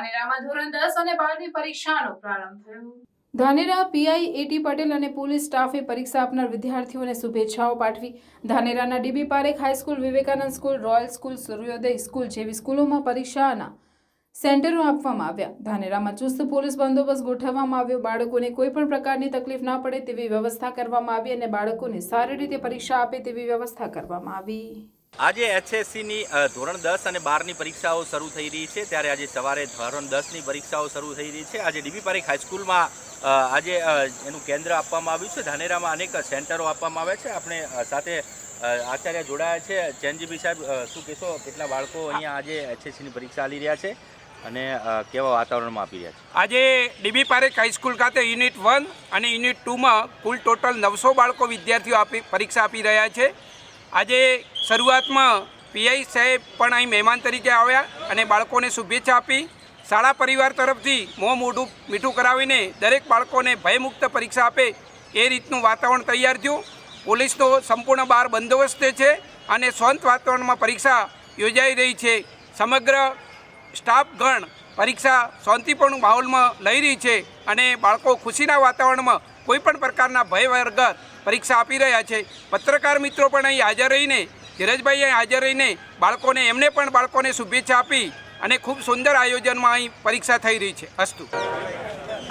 ધાનેરામાં ધોરણ દસ અને બારની પરીક્ષાનો પ્રારંભ થયો. ધાનેરા પીઆઈ એટી પટેલ અને પોલીસ સ્ટાફે પરીક્ષા આપનાર વિદ્યાર્થીઓને શુભેચ્છાઓ પાઠવી. ધાનેરાના DB Parekh high school Vivekananda school, royal school, Suryoday school જેવી સ્કૂલોમાં પરીક્ષાના સેન્ટરો આપવામાં આવ્યા. ધાનેરામાં ચુસ્ત પોલીસ બંદોબસ્ત ગોઠવવામાં આવ્યો. બાળકોને કોઈ પણ પ્રકારની તકલીફ ના પડે તેવી વ્યવસ્થા કરવામાં આવી અને બાળકોને સારી રીતે પરીક્ષા આપે તેવી વ્યવસ્થા કરવામાં આવી. આજે એચએસસીની ધોરણ દસ અને બારની પરીક્ષાઓ શરૂ થઈ રહી છે. ત્યારે આજે સવારે ધોરણ દસની પરીક્ષાઓ શરૂ થઈ રહી છે. આજે ડીબી પારેખ હાઈસ્કૂલમાં આજે એનું કેન્દ્ર આપવામાં આવ્યું છે. ધાનેરામાં અનેક સેન્ટરો આપવામાં આવ્યા છે. આપણે સાથે આચાર્ય જોડાયા છે. ચેનજીબી સાહેબ શું કહેશો? કેટલા બાળકો અહીંયા આજે એચએસસીની પરીક્ષા આલી રહ્યા છે અને કેવા વાતાવરણમાં આપી રહ્યા છે? આજે ડીબી પારેખ હાઈસ્કૂલ ખાતે યુનિટ વન અને યુનિટ ટુમાં કુલ ટોટલ નવસો બાળકો વિદ્યાર્થીઓ આપી, પરીક્ષા આપી રહ્યા છે. આજે શરૂઆતમાં પીઆઈ સાહેબ પણ અહીં મહેમાન તરીકે આવ્યા અને બાળકોને શુભેચ્છા આપી. શાળા પરિવાર તરફથી મોં મોઢું મીઠું કરાવીને દરેક બાળકોને ભયમુક્ત પરીક્ષા આપે એ રીતનું વાતાવરણ તૈયાર થયું. પોલીસનો સંપૂર્ણ બહાર બંદોબસ્ત છે અને શાંત વાતાવરણમાં પરીક્ષા યોજાઈ રહી છે. સમગ્ર સ્ટાફગણ પરીક્ષા શાંતિપૂર્ણ માહોલમાં લઈ રહી છે અને બાળકો ખુશીના વાતાવરણમાં કોઈપણ પ્રકારના ભય વગર પરીક્ષા આપી રહ્યા છે. પત્રકાર મિત્રો પણ અહીં હાજર રહીને ધીરજભાઈ અહીં હાજર રહીને બાળકોને, એમને પણ બાળકોને શુભેચ્છા આપી અને ખૂબ સુંદર આયોજનમાં અહીં પરીક્ષા થઈ રહી છે. અસ્તુ.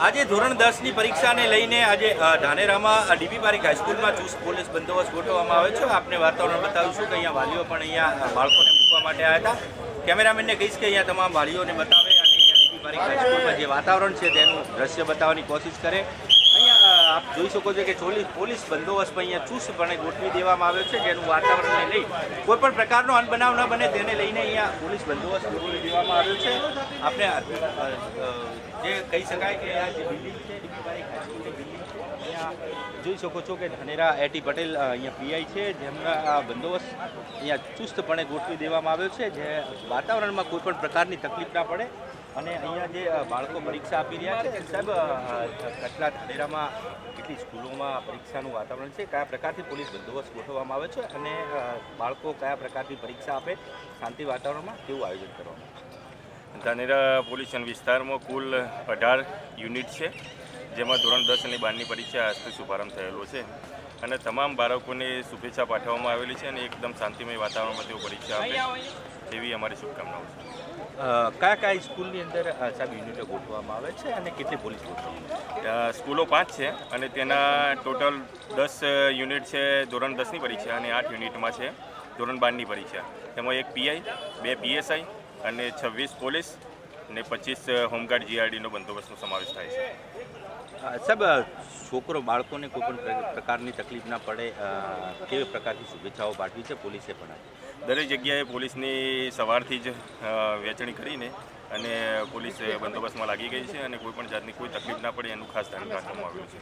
આજે ધોરણ દસની પરીક્ષાને લઈને આજે ધાનેરામાં ડીબી પારેખ હાઈસ્કૂલમાં ચુસ્ત પોલીસ બંદોબસ્ત ગોઠવવામાં આવે છે. આપને વાતાવરણ બતાવીશું કે અહીંયા વાલીઓ પણ અહીંયા બાળકોને મૂકવા માટે આવ્યા હતા. કેમેરામેનને કહીશ કે અહીંયા તમામ વાલીઓને બતાવે અને અહીંયા ડીબી પારેખ હાઈસ્કૂલમાં જે વાતાવરણ છે તેનું દ્રશ્ય બતાવવાની કોશિશ કરે. આપ જોઈ શકો છો કે ચોલી, પોલીસ બંદોબસ્ત અહીંયા ચુસ્તપણે ગોઠવી દેવામાં આવ્યો છે, જેનું વાતાવરણને લઈ કોઈ પણ પ્રકારનો અનબનાવ ન બને તેને લઈને અહીંયા પોલીસ બંદોબસ્ત ગોઠવી દેવામાં આવ્યો છે. આપણે જે કહી શકાય કે આ જે જોઈ શકો છો કે ધાનેરા એટી પટેલ અહીંયા પીઆઈ છે, જેમના આ બંદોબસ્ત અહીંયા ચુસ્તપણે ગોઠવી દેવામાં આવ્યો છે, જે વાતાવરણમાં કોઈ પણ પ્રકારની તકલીફ ના પડે. અને અહીંયા જે બાળકો પરીક્ષા આપી રહ્યા છે સાહેબ કટલા ધાનેરામાં કેટલી સ્કૂલોમાં પરીક્ષાનું વાતાવરણ છે? કયા પ્રકારથી પોલીસ બંદોબસ્ત ગોઠવવામાં આવે છે? અને બાળકો કયા પ્રકારની પરીક્ષા આપે? શાંતિ વાતાવરણમાં કેવું આયોજન કરવામાં? ધાનેરા પોલીસ વિસ્તારમાં કુલ અઢાર યુનિટ છે, જેમાં ધોરણ દસ અને બારની પરીક્ષા આજથી શુભારંભ થયેલો છે. અને તમામ બાળકોને શુભેચ્છા પાઠવવામાં આવેલી છે અને એકદમ શાંતિમય વાતાવરણમાં તેઓ પરીક્ષા આપે તેવી અમારી શુભકામનાઓ છે. કયા કયા સ્કૂલની અંદર સાહેબ યુનિટો ગોઠવવામાં આવે છે અને કેટલી પોલીસ ગોઠવવામાં છે? સ્કૂલો પાંચ છે અને તેના ટોટલ દસ યુનિટ છે ધોરણ દસની પરીક્ષા અને આઠ યુનિટમાં છે ધોરણ બારની પરીક્ષા. તેમાં એક પીઆઈ બે પીએસઆઈ અને છવ્વીસ પોલીસ અને પચીસ હોમગાર્ડ જીઆરડીનો બંદોબસ્તનો સમાવેશ થાય છે. સાહેબ છોકરો બાળકોને કોઈ પણ પ્રકારની તકલીફ ના પડે કેવી પ્રકારની શુભેચ્છાઓ પાઠવી છે પોલીસે પણ દરેક જગ્યાએ પોલીસની સવારથી જ વેચણી કરીને અને પોલીસ બંદોબસ્તમાં લાગી ગઈ છે અને કોઈ પણ જાતની કોઈ તકલીફ ના પડે એનું ખાસ ધ્યાન રાખવામાં આવ્યું છે.